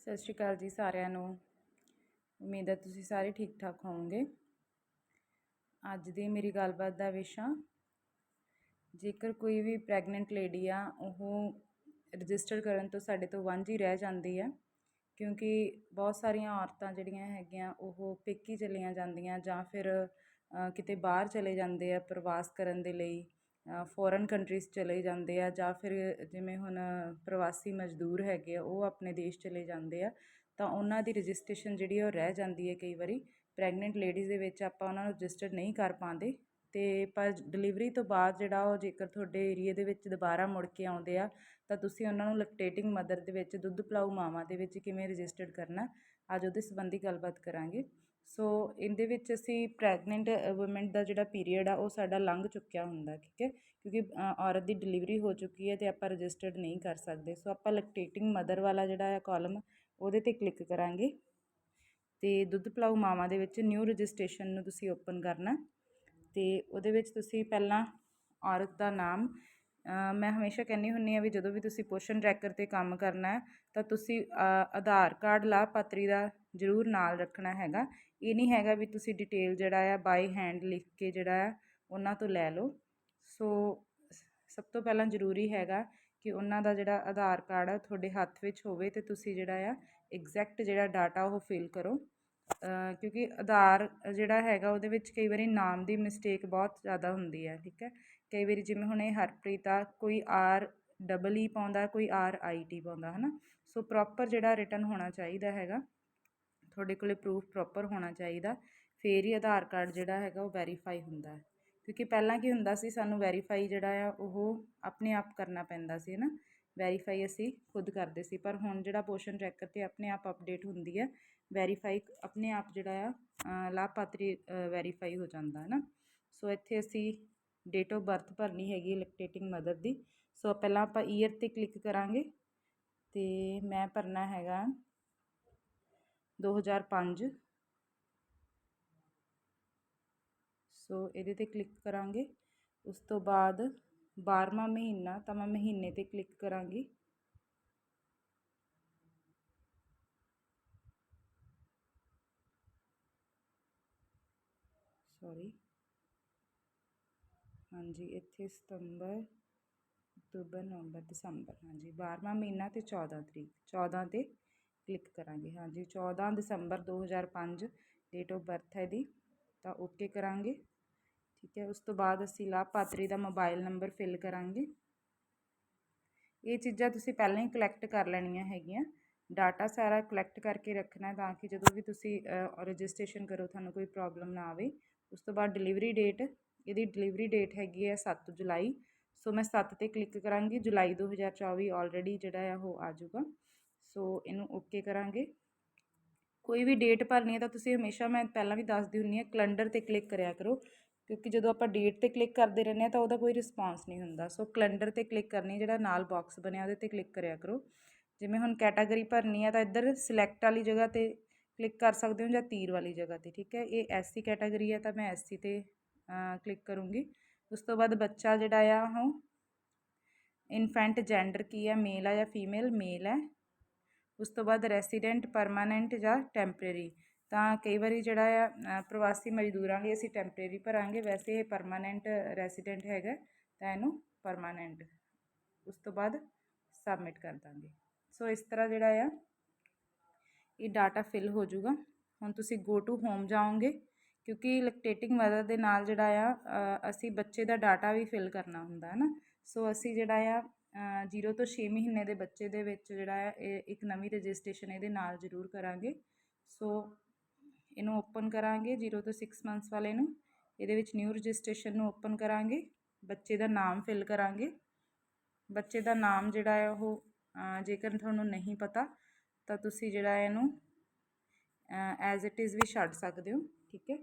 ਸਤਿ ਸ਼੍ਰੀ ਅਕਾਲ ਜੀ ਸਾਰਿਆਂ ਨੂੰ। ਉਮੀਦ ਹੈ ਤੁਸੀਂ ਸਾਰੇ ਠੀਕ ਠਾਕ ਹੋਵੋਗੇ। ਅੱਜ ਦੀ ਮੇਰੀ ਗੱਲਬਾਤ ਦਾ ਵਿਸ਼ਾ, ਜੇਕਰ ਕੋਈ ਵੀ ਪ੍ਰੈਗਨੈਂਟ ਲੇਡੀ ਆ, ਉਹ ਰਜਿਸਟਰ ਕਰਨ ਤੋਂ ਸਾਡੇ ਤੋਂ ਵਾਂਝੀ ਰਹਿ ਜਾਂਦੀ ਹੈ, ਕਿਉਂਕਿ ਬਹੁਤ ਸਾਰੀਆਂ ਔਰਤਾਂ ਜਿਹੜੀਆਂ ਹੈਗੀਆਂ, ਉਹ ਪੇਕੀ ਚਲੀਆਂ ਜਾਂਦੀਆਂ ਜਾਂ ਫਿਰ ਕਿਤੇ ਬਾਹਰ ਚਲੇ ਜਾਂਦੇ ਆ ਪ੍ਰਵਾਸ ਕਰਨ ਦੇ ਲਈ। ਫੋਰਨ ਕੰਟਰੀਜ਼ ਚਲੇ ਜਾਂਦੇ ਆ ਜਾਂ ਫਿਰ ਜਿਵੇਂ ਹੁਣ ਪ੍ਰਵਾਸੀ ਮਜ਼ਦੂਰ ਹੈਗੇ ਆ, ਉਹ ਆਪਣੇ ਦੇਸ਼ ਚਲੇ ਜਾਂਦੇ ਆ, ਤਾਂ ਉਹਨਾਂ ਦੀ ਰਜਿਸਟ੍ਰੇਸ਼ਨ ਜਿਹੜੀ ਆ ਉਹ ਰਹਿ ਜਾਂਦੀ ਹੈ ਕਈ ਵਾਰੀ। ਪ੍ਰੈਗਨੈਂਟ ਲੇਡੀਜ਼ ਦੇ ਵਿੱਚ ਆਪਾਂ ਉਹਨਾਂ ਨੂੰ ਰਜਿਸਟਰ ਨਹੀਂ ਕਰ ਪਾਉਂਦੇ ਅਤੇ ਪਰ ਡਿਲੀਵਰੀ ਤੋਂ ਬਾਅਦ ਜਿਹੜਾ ਉਹ ਜੇਕਰ ਤੁਹਾਡੇ ਏਰੀਏ ਦੇ ਵਿੱਚ ਦੁਬਾਰਾ ਮੁੜ ਕੇ ਆਉਂਦੇ ਆ, ਤਾਂ ਤੁਸੀਂ ਉਹਨਾਂ ਨੂੰ ਲੈਕਟੇਟਿੰਗ ਮਦਰ ਦੇ ਵਿੱਚ, ਦੁੱਧ ਪਲਾਊ ਮਾਵਾਂ ਦੇ ਵਿੱਚ ਕਿਵੇਂ ਰਜਿਸਟਰਡ ਕਰਨਾ, ਅੱਜ ਉਹਦੇ ਸੰਬੰਧੀ ਗੱਲਬਾਤ ਕਰਾਂਗੇ। ਸੋ ਇਹਦੇ ਵਿੱਚ ਅਸੀਂ ਪ੍ਰੈਗਨੈਂਟ ਵੂਮਨ ਦਾ ਜਿਹੜਾ ਪੀਰੀਅਡ ਆ, ਉਹ ਸਾਡਾ ਲੰਘ ਚੁੱਕਿਆ ਹੁੰਦਾ, ਠੀਕ ਹੈ? ਕਿਉਂਕਿ ਔਰਤ ਦੀ ਡਿਲੀਵਰੀ ਹੋ ਚੁੱਕੀ ਹੈ ਅਤੇ ਆਪਾਂ ਰਜਿਸਟਰਡ ਨਹੀਂ ਕਰ ਸਕਦੇ। ਸੋ ਆਪਾਂ ਲੈਕਟੇਟਿੰਗ ਮਦਰ ਵਾਲਾ ਜਿਹੜਾ ਆ ਕਾਲਮ ਉਹਦੇ ਤੇ ਕਲਿੱਕ ਕਰਾਂਗੇ। ਤੇ ਦੁੱਧ ਪਿਲਾਊ ਮਾਵਾਂ ਦੇ ਵਿੱਚ ਨਿਊ ਰਜਿਸਟ੍ਰੇਸ਼ਨ ਨੂੰ ਤੁਸੀਂ ਓਪਨ ਕਰਨਾ। ਤੇ ਉਹਦੇ ਵਿੱਚ ਤੁਸੀਂ ਪਹਿਲਾਂ ਔਰਤ ਦਾ ਨਾਮ ਮੈਂ ਹਮੇਸ਼ਾ ਕਹਿੰਦੀ ਹੁੰਦੀ ਆ ਵੀ ਜਦੋਂ ਵੀ ਤੁਸੀਂ ਪੋਸ਼ਨ ਟਰੈਕਰ ਤੇ ਕੰਮ ਕਰਨਾ ਤਾਂ ਤੁਸੀਂ ਆਧਾਰ ਕਾਰਡ ਲਾਭਪਾਤਰੀ ਦਾ ਜ਼ਰੂਰ ਨਾਲ ਰੱਖਣਾ ਹੈਗਾ। ਇਹ ਨਹੀਂ ਹੈਗਾ ਵੀ ਤੁਸੀਂ ਡਿਟੇਲ ਜਿਹੜਾ ਆ ਬਾਈ ਹੈਂਡ ਲਿਖ ਕੇ ਜਿਹੜਾ ਆ, ਉਹਨਾਂ ਤੋਂ ਲੈ ਲਓ। ਸੋ ਸਭ ਤੋਂ ਪਹਿਲਾਂ ਜ਼ਰੂਰੀ ਹੈਗਾ ਕਿ ਉਹਨਾਂ ਦਾ ਜਿਹੜਾ ਆਧਾਰ ਕਾਰਡ ਆ, ਤੁਹਾਡੇ ਹੱਥ ਵਿੱਚ ਹੋਵੇ ਤੇ ਤੁਸੀਂ ਜਿਹੜਾ ਆ, ਐਗਜ਼ੈਕਟ ਜਿਹੜਾ ਡਾਟਾ ਉਹ ਫਿਲ ਕਰੋ। ਕਿਉਂਕਿ ਆਧਾਰ ਜਿਹੜਾ ਹੈਗਾ ਉਹਦੇ ਵਿੱਚ ਕਈ ਵਾਰੀ ਨਾਮ ਦੀ ਮਿਸਟੇਕ ਬਹੁਤ ਜ਼ਿਆਦਾ ਹੁੰਦੀ ਹੈ, ਠੀਕ ਹੈ? ਕਈ ਵਾਰੀ ਜਿਵੇਂ ਹੁਣ ਇਹ ਹਰਪ੍ਰੀਤ ਆ, ਕੋਈ ਆਰ ਡਬਲ ਈ ਪਾਉਂਦਾ, ਕੋਈ ਆਰ ਆਈ ਟੀ ਪਾਉਂਦਾ ਹੈ ਨਾ ਸੋ ਪ੍ਰੋਪਰ ਜਿਹੜਾ ਰਿਟਰਨ ਹੋਣਾ ਚਾਹੀਦਾ ਹੈਗਾ, ਤੁਹਾਡੇ ਕੋਲੇ ਪ੍ਰੂਫ ਪ੍ਰੋਪਰ ਹੋਣਾ ਚਾਹੀਦਾ, ਫੇਰ ਹੀ ਆਧਾਰ ਕਾਰਡ ਜਿਹੜਾ ਹੈਗਾ ਉਹ ਵੈਰੀਫਾਈ ਹੁੰਦਾ ਹੈ। ਕਿਉਂਕਿ ਪਹਿਲਾਂ ਕੀ ਹੁੰਦਾ ਸੀ, ਸਾਨੂੰ ਵੈਰੀਫਾਈ ਜਿਹੜਾ ਆ, ਉਹ ਆਪਣੇ ਆਪ ਕਰਨਾ ਪੈਂਦਾ ਸੀ ਨਾ ਵੈਰੀਫਾਈ ਅਸੀਂ ਖੁਦ ਕਰਦੇ ਸੀ। ਪਰ ਹੁਣ ਜਿਹੜਾ ਪੋਸ਼ਨ ਟਰੈਕਰ ਤੇ ਆਪਣੇ ਆਪ ਅਪਡੇਟ ਹੁੰਦੀ ਹੈ ਵੈਰੀਫਾਈ ਆਪਣੇ ਆਪ ਜਿਹੜਾ ਆ ਅ, ਲਾਭਪਾਤਰੀ ਵੈਰੀਫਾਈ ਹੋ ਜਾਂਦਾ ਹੈ ਨਾ? ਸੋ ਇੱਥੇ ਅਸੀਂ ਡੇਟ ਆਫ ਬਰਥ ਭਰਨੀ ਹੈਗੀ ਲੈਕਟੇਟਿੰਗ ਮਦਰ ਦੀ। ਸੋ ਪਹਿਲਾਂ ਆਪਾਂ ਈਅਰ ਤੇ ਕਲਿੱਕ ਕਰਾਂਗੇ ਤੇ ਮੈਂ ਭਰਨਾ ਹੈਗਾ 2005 ਸੋ ਇਹਦੇ ਤੇ ਕਲਿੱਕ ਕਰਾਂਗੇ। ਉਸ ਤੋਂ ਬਾਅਦ 12ਵਾਂ ਮਹੀਨਾ, ਤਾਂ ਮੈਂ ਮਹੀਨੇ ਤੇ ਕਲਿੱਕ ਕਰਾਂਗੀ। ਸੌਰੀ ਹਾਂਜੀ, ਇੱਥੇ ਸਤੰਬਰ, ਅਕਤੂਬਰ, ਨਵੰਬਰ, ਦਸੰਬਰ। ਹਾਂਜੀ 12ਵਾਂ ਮਹੀਨਾ ਅਤੇ 14 ਤਰੀਕ 14 ਤੇ ਕਲਿੱਕ ਕਰਾਂਗੇ। ਹਾਂਜੀ 14 ਦਸੰਬਰ 2005 ਡੇਟ ਆਫ ਬਰਥ ਹੈ ਇਹਦੀ। ਤਾਂ ਓਕੇ ਕਰਾਂਗੇ। ਠੀਕ ਹੈ, ਉਸ ਤੋਂ ਬਾਅਦ ਅਸੀਂ ਲਾਭਪਾਤਰੀ ਦਾ ਮੋਬਾਈਲ ਨੰਬਰ ਫਿਲ ਕਰਾਂਗੇ। ਇਹ ਚੀਜ਼ਾਂ ਤੁਸੀਂ ਪਹਿਲਾਂ ਹੀ ਕਲੈਕਟ ਕਰ ਲੈਣੀਆਂ ਹੈਗੀਆਂ। ਡਾਟਾ ਸਾਰਾ ਕਲੈਕਟ ਕਰਕੇ ਰੱਖਣਾ ਤਾਂ ਕਿ ਜਦੋਂ ਵੀ ਤੁਸੀਂ ਰਜਿਸਟ੍ਰੇਸ਼ਨ ਕਰੋ, ਤੁਹਾਨੂੰ ਕੋਈ ਪ੍ਰੋਬਲਮ ਨਾ ਆਵੇ। ਉਸ ਤੋਂ ਬਾਅਦ ਡਿਲੀਵਰੀ ਡੇਟ ਇਹਦੀ ਡਿਲੀਵਰੀ ਡੇਟ ਹੈਗੀ ਹੈ 7 ਜੁਲਾਈ। ਸੋ ਮੈਂ 7 ਤੇ ਕਲਿੱਕ ਕਰਾਂਗੀ, ਜੁਲਾਈ 2024 ਆਲਰੇਡੀ ਜਿਹੜਾ ਆ ਉਹ ਆ ਜਾਊਗਾ। ਸੋ ਇਹਨੂੰ ਓਕੇ ਕਰਾਂਗੇ। ਕੋਈ ਵੀ ਡੇਟ ਭਰਨੀ ਹੈ ਤਾਂ ਤੁਸੀਂ ਹਮੇਸ਼ਾ ਮੈਂ ਪਹਿਲਾਂ ਵੀ ਦੱਸਦੀ ਹੁੰਦੀ ਹਾਂ ਕੈਲੰਡਰ ਤੇ ਕਲਿੱਕ ਕਰਿਆ ਕਰੋ। ਕਿਉਂਕਿ ਜਦੋਂ ਆਪਾਂ ਡੇਟ ਤੇ ਕਲਿੱਕ ਕਰਦੇ ਰਹਿੰਦੇ ਹਾਂ ਤਾਂ ਉਹਦਾ ਕੋਈ ਰਿਸਪਾਂਸ ਨਹੀਂ ਹੁੰਦਾ। ਸੋ ਕੈਲੰਡਰ ਤੇ ਕਲਿੱਕ ਕਰਨੀ ਜਿਹੜਾ ਨਾਲ ਬਾਕਸ ਬਣਿਆ ਉਹਦੇ ਤੇ ਕਲਿੱਕ ਕਰਿਆ ਕਰੋ। ਜਿਵੇਂ ਹੁਣ ਕੈਟਾਗਰੀ ਭਰਨੀ ਹੈ ਤਾਂ ਇੱਧਰ ਸਿਲੈਕਟ ਵਾਲੀ ਜਗ੍ਹਾ ਤੇ ਕਲਿੱਕ ਕਰ ਸਕਦੇ ਹੋ ਜਾਂ ਤੀਰ ਵਾਲੀ ਜਗ੍ਹਾ ਤੇ, ਠੀਕ ਹੈ? ਇਹ ਐਸਸੀ ਕੈਟਾਗਰੀ ਹੈ ਤਾਂ ਮੈਂ ਐਸਸੀ ਤੇ ਕਲਿੱਕ ਕਰੂੰਗੀ। ਉਸ ਤੋਂ ਬਾਅਦ ਬੱਚਾ ਜਿਹੜਾ ਆ ਉਹ ਇਨਫੈਂਟ ਜੈਂਡਰ ਕੀ ਹੈ ਮੇਲ ਆ ਜਾਂ ਫੀਮੇਲ ਮੇਲ ਹੈ। ਉਸ ਤੋਂ ਬਾਅਦ ਰੈਸੀਡੈਂਟ ਪਰਮਾਨੈਂਟ ਜਾਂ ਟੈਂਪਰੇਰੀ ਤਾਂ ਕਈ ਵਾਰੀ ਜਿਹੜਾ ਆ ਪ੍ਰਵਾਸੀ ਮਜ਼ਦੂਰਾਂ ਲਈ ਅਸੀਂ ਟੈਂਪਰੇਰੀ ਭਰਾਂਗੇ, ਵੈਸੇ ਇਹ ਪਰਮਾਨੈਂਟ ਰੈਸੀਡੈਂਟ ਹੈਗਾ, ਤਾਂ ਇਹਨੂੰ ਪਰਮਾਨੈਂਟ ਉਸ ਤੋਂ ਬਾਅਦ ਸਬਮਿਟ ਕਰ ਦਾਂਗੇ। ਸੋ ਇਸ ਤਰ੍ਹਾਂ ਜਿਹੜਾ ਆ, ਇਹ ਡਾਟਾ ਫਿਲ ਹੋ ਜਾਊਗਾ। ਹੁਣ ਤੁਸੀਂ ਗੋ ਟੂ ਹੋਮ ਜਾਓਗੇ, ਕਿਉਂਕਿ ਲੈਕਟੇਟਿੰਗ ਮਦਰ ਦੇ ਨਾਲ ਜਿਹੜਾ ਆ ਅਸੀਂ ਬੱਚੇ ਦਾ ਡਾਟਾ ਵੀ ਫਿਲ ਕਰਨਾ ਹੁੰਦਾ ਹੈ ਨਾ ਸੋ ਅਸੀਂ ਜਿਹੜਾ ਆ 0 ਤੋਂ 6 ਮਹੀਨੇ ਦੇ ਬੱਚੇ ਦੇ ਵਿੱਚ ਜਿਹੜਾ ਆ, ਇਹ ਇੱਕ ਨਵੀਂ ਰਜਿਸਟ੍ਰੇਸ਼ਨ ਇਹਦੇ ਨਾਲ ਜ਼ਰੂਰ ਕਰਾਂਗੇ। ਸੋ ਇਹਨੂੰ ਓਪਨ ਕਰਾਂਗੇ 0 ਤੋਂ 6 ਮੰਥਸ ਵਾਲੇ ਨੂੰ। ਇਹਦੇ ਵਿੱਚ ਨਿਊ ਰਜਿਸਟ੍ਰੇਸ਼ਨ ਨੂੰ ਓਪਨ ਕਰਾਂਗੇ। ਬੱਚੇ ਦਾ ਨਾਮ ਫਿਲ ਕਰਾਂਗੇ। ਬੱਚੇ ਦਾ ਨਾਮ ਜਿਹੜਾ ਹੈ ਉਹ ਜੇਕਰ ਤੁਹਾਨੂੰ ਨਹੀਂ ਪਤਾ, ਤਾਂ ਤੁਸੀਂ ਜਿਹੜਾ ਇਹਨੂੰ ਐਜ਼ ਇਟ ਇਜ਼ ਵੀ ਛੱਡ ਸਕਦੇ ਹੋ, ਠੀਕ ਹੈ?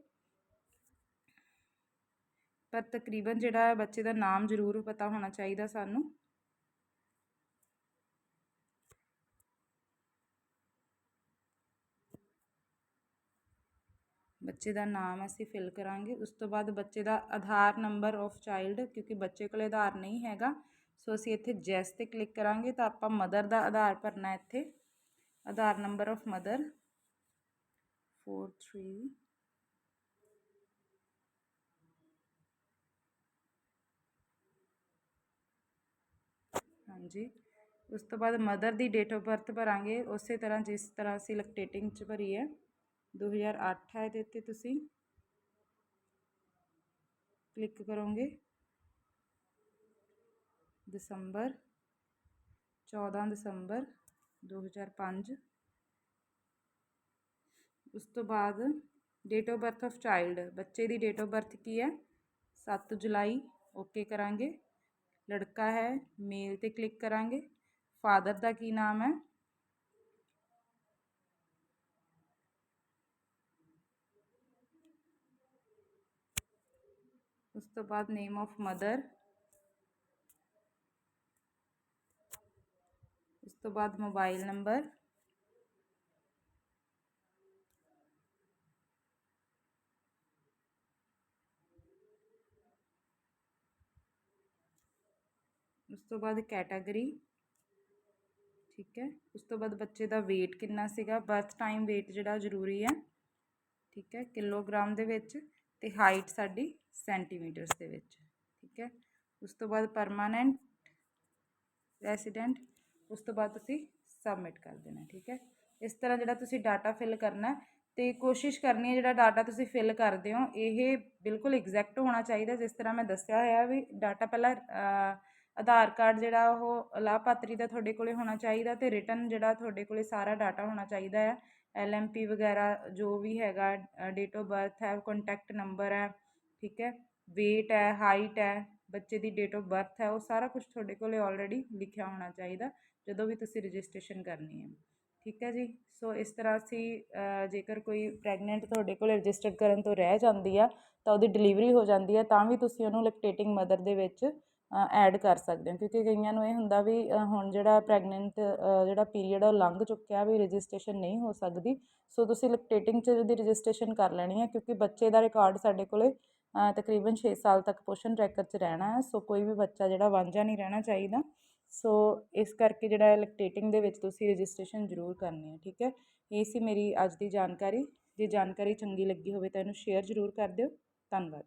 ਪਰ ਤਕਰੀਬਨ ਜਿਹੜਾ ਬੱਚੇ ਦਾ ਨਾਮ ਜ਼ਰੂਰ ਪਤਾ ਹੋਣਾ ਚਾਹੀਦਾ ਸਾਨੂੰ। ਬੱਚੇ ਦਾ ਨਾਮ ਅਸੀਂ ਫਿਲ ਕਰਾਂਗੇ। ਉਸ ਤੋਂ ਬਾਅਦ ਬੱਚੇ ਦਾ ਆਧਾਰ ਨੰਬਰ ਆਫ ਚਾਈਲਡ ਕਿਉਂਕਿ ਬੱਚੇ ਕੋਲ ਆਧਾਰ ਨਹੀਂ ਹੈਗਾ, ਸੋ ਅਸੀਂ ਇੱਥੇ ਜੈਸ ਤੇ ਕਲਿੱਕ ਕਰਾਂਗੇ ਤਾਂ ਆਪਾਂ ਮਦਰ ਦਾ ਆਧਾਰ ਭਰਨਾ ਇੱਥੇ। ਆਧਾਰ ਨੰਬਰ ਆਫ ਮਦਰ 43 ਹਾਂਜੀ। ਉਸ ਤੋਂ ਬਾਅਦ ਮਦਰ ਦੀ ਡੇਟ ਆਫ ਬਰਥ ਭਰਾਂਗੇ। ਉਸੇ ਤਰ੍ਹਾਂ ਜਿਸ ਤਰ੍ਹਾਂ ਅਸੀਂ ਲੈਕਟੇਟਿੰਗ 'ਚ ਭਰੀ ਹੈ। 2008 ਹੈ ਇਹਦੇ ਉੱਤੇ ਤੁਸੀਂ ਕਲਿੱਕ ਕਰੋਗੇ ਦਸੰਬਰ 14 ਦਸੰਬਰ 2005 ਉਸ ਤੋਂ ਬਾਅਦ date of birth of child ਬੱਚੇ ਦੀ ਡੇਟ ਆਫ ਬਰਥ ਕੀ ਹੈ 7 ਜੁਲਾਈ ਓਕੇ ਕਰਾਂਗੇ ਲੜਕਾ ਹੈ ਮੇਲ ਤੇ ਕਲਿੱਕ ਕਰਾਂਗੇ ਫਾਦਰ ਦਾ ਕੀ ਨਾਮ ਹੈ ਤੋਂ ਬਾਅਦ ਨੇਮ ਆਫ ਮਦਰ ਉਸ ਤੋਂ ਬਾਅਦ ਮੋਬਾਈਲ ਨੰਬਰ ਉਸ ਤੋਂ ਬਾਅਦ ਕੈਟਾਗਰੀ ਠੀਕ ਹੈ। ਉਸ ਤੋਂ ਬਾਅਦ ਬੱਚੇ ਦਾ weight ਕਿੰਨਾ ਸੀਗਾ? ਬਰਥ ਟਾਈਮ weight ਜਿਹੜਾ ਜ਼ਰੂਰੀ ਹੈ। ਠੀਕ ਹੈ। ਕਿਲੋਗ੍ਰਾਮ ਦੇ ਵਿੱਚ ਤੇ ਹਾਈਟ ਸਾਡੀ ਸੈਂਟੀਮੀਟਰਸ ਦੇ ਵਿੱਚ, ਠੀਕ ਹੈ? ਉਸ ਤੋਂ ਬਾਅਦ ਪਰਮਾਨੈਂਟ ਰੈਸੀਡੈਂਟ ਉਸ ਤੋਂ ਬਾਅਦ ਤੁਸੀਂ ਸਬਮਿਟ ਕਰ ਦੇਣਾ, ਠੀਕ ਹੈ? ਇਸ ਤਰ੍ਹਾਂ ਜਿਹੜਾ ਤੁਸੀਂ ਡਾਟਾ ਫਿਲ ਕਰਨਾ ਤੇ ਕੋਸ਼ਿਸ਼ ਕਰਨੀ ਹੈ ਜਿਹੜਾ ਡਾਟਾ ਤੁਸੀਂ ਫਿਲ ਕਰਦੇ ਹੋ, ਇਹ ਬਿਲਕੁਲ ਐਗਜ਼ੈਕਟ ਹੋਣਾ ਚਾਹੀਦਾ। ਜਿਸ ਤਰ੍ਹਾਂ ਮੈਂ ਦੱਸਿਆ ਹੋਇਆ ਵੀ ਡਾਟਾ ਪਹਿਲਾਂ ਆਧਾਰ ਕਾਰਡ ਜਿਹੜਾ ਉਹ ਲਾਭਪਾਤਰੀ ਦਾ ਤੁਹਾਡੇ ਕੋਲੇ ਹੋਣਾ ਚਾਹੀਦਾ ਤੇ ਰਿਟਰਨ ਜਿਹੜਾ ਤੁਹਾਡੇ ਕੋਲੇ ਸਾਰਾ ਡਾਟਾ ਹੋਣਾ ਚਾਹੀਦਾ ਹੈ ਐਲਐਮਪੀ ਵਗੈਰਾ ਜੋ ਵੀ ਹੈਗਾ ਡੇਟ ਆਫ ਬਰਥ ਹੈ ਕੋਂਟੈਕਟ ਨੰਬਰ ਹੈ, ਠੀਕ ਹੈ ਵੇਟ ਹੈ ਹਾਈਟ ਹੈ, ਬੱਚੇ ਦੀ ਡੇਟ ਆਫ ਬਰਥ ਹੈ, ਉਹ ਸਾਰਾ ਕੁਝ ਤੁਹਾਡੇ ਕੋਲੇ ਆਲਰੇਡੀ ਲਿਖਿਆ ਹੋਣਾ ਚਾਹੀਦਾ, ਜਦੋਂ ਵੀ ਤੁਸੀਂ ਰਜਿਸਟ੍ਰੇਸ਼ਨ ਕਰਨੀ ਹੈ। ਠੀਕ ਹੈ ਜੀ? ਸੋ ਇਸ ਤਰ੍ਹਾਂ ਅਸੀਂ ਜੇਕਰ ਕੋਈ ਪ੍ਰੈਗਨੈਂਟ ਤੁਹਾਡੇ ਕੋਲ ਰਜਿਸਟਰਡ ਕਰਨ ਤੋਂ ਰਹਿ ਜਾਂਦੀ ਆ, ਤਾਂ ਉਹਦੀ ਡਿਲੀਵਰੀ ਹੋ ਜਾਂਦੀ ਹੈ ਤਾਂ ਵੀ ਤੁਸੀਂ ਉਹਨੂੰ ਲੈਕਟੇਟਿੰਗ ਮਦਰ ਦੇ ਵਿੱਚ ਐਡ ਕਰ ਸਕਦੇ ਹੋ, ਕਿਉਂਕਿ ਕਈਆਂ ਨੂੰ ਇਹ ਹੁੰਦਾ ਵੀ ਹੁਣ ਜਿਹੜਾ ਪ੍ਰੈਗਨੈਂਟ ਜਿਹੜਾ ਪੀਰੀਅਡ ਆ ਉਹ ਲੰਘ ਚੁੱਕਿਆ ਵੀ ਰਜਿਸਟ੍ਰੇਸ਼ਨ ਨਹੀਂ ਹੋ ਸਕਦੀ, ਸੋ ਤੁਸੀਂ ਲੈਕਟੇਟਿੰਗ 'ਚ ਉਹਦੀ ਰਜਿਸਟ੍ਰੇਸ਼ਨ ਕਰ ਲੈਣੀ ਹੈ ਕਿਉਂਕਿ ਬੱਚੇ ਦਾ ਰਿਕਾਰਡ ਸਾਡੇ ਕੋਲੇ ਤਕਰੀਬਨ 6 ਸਾਲ ਤੱਕ ਪੋਸ਼ਨ ਟਰੈਕਰ 'ਚ ਰਹਿਣਾ ਹੈ, ਸੋ ਕੋਈ ਵੀ ਬੱਚਾ ਜਿਹੜਾ ਵਾਂਝਾ ਨਹੀਂ ਰਹਿਣਾ ਚਾਹੀਦਾ, ਸੋ ਇਸ ਕਰਕੇ ਜਿਹੜਾ ਲੈਕਟੇਟਿੰਗ ਦੇ ਵਿੱਚ ਤੁਸੀਂ ਰਜਿਸਟ੍ਰੇਸ਼ਨ ਜ਼ਰੂਰ ਕਰਨੀ ਹੈ ਠੀਕ ਹੈ? ਇਹ ਸੀ ਮੇਰੀ ਅੱਜ ਦੀ ਜਾਣਕਾਰੀ, ਜੇ ਜਾਣਕਾਰੀ ਚੰਗੀ ਲੱਗੀ ਹੋਵੇ ਤਾਂ ਇਹਨੂੰ ਸ਼ੇਅਰ ਜ਼ਰੂਰ ਕਰ ਦਿਓ, ਧੰਨਵਾਦ।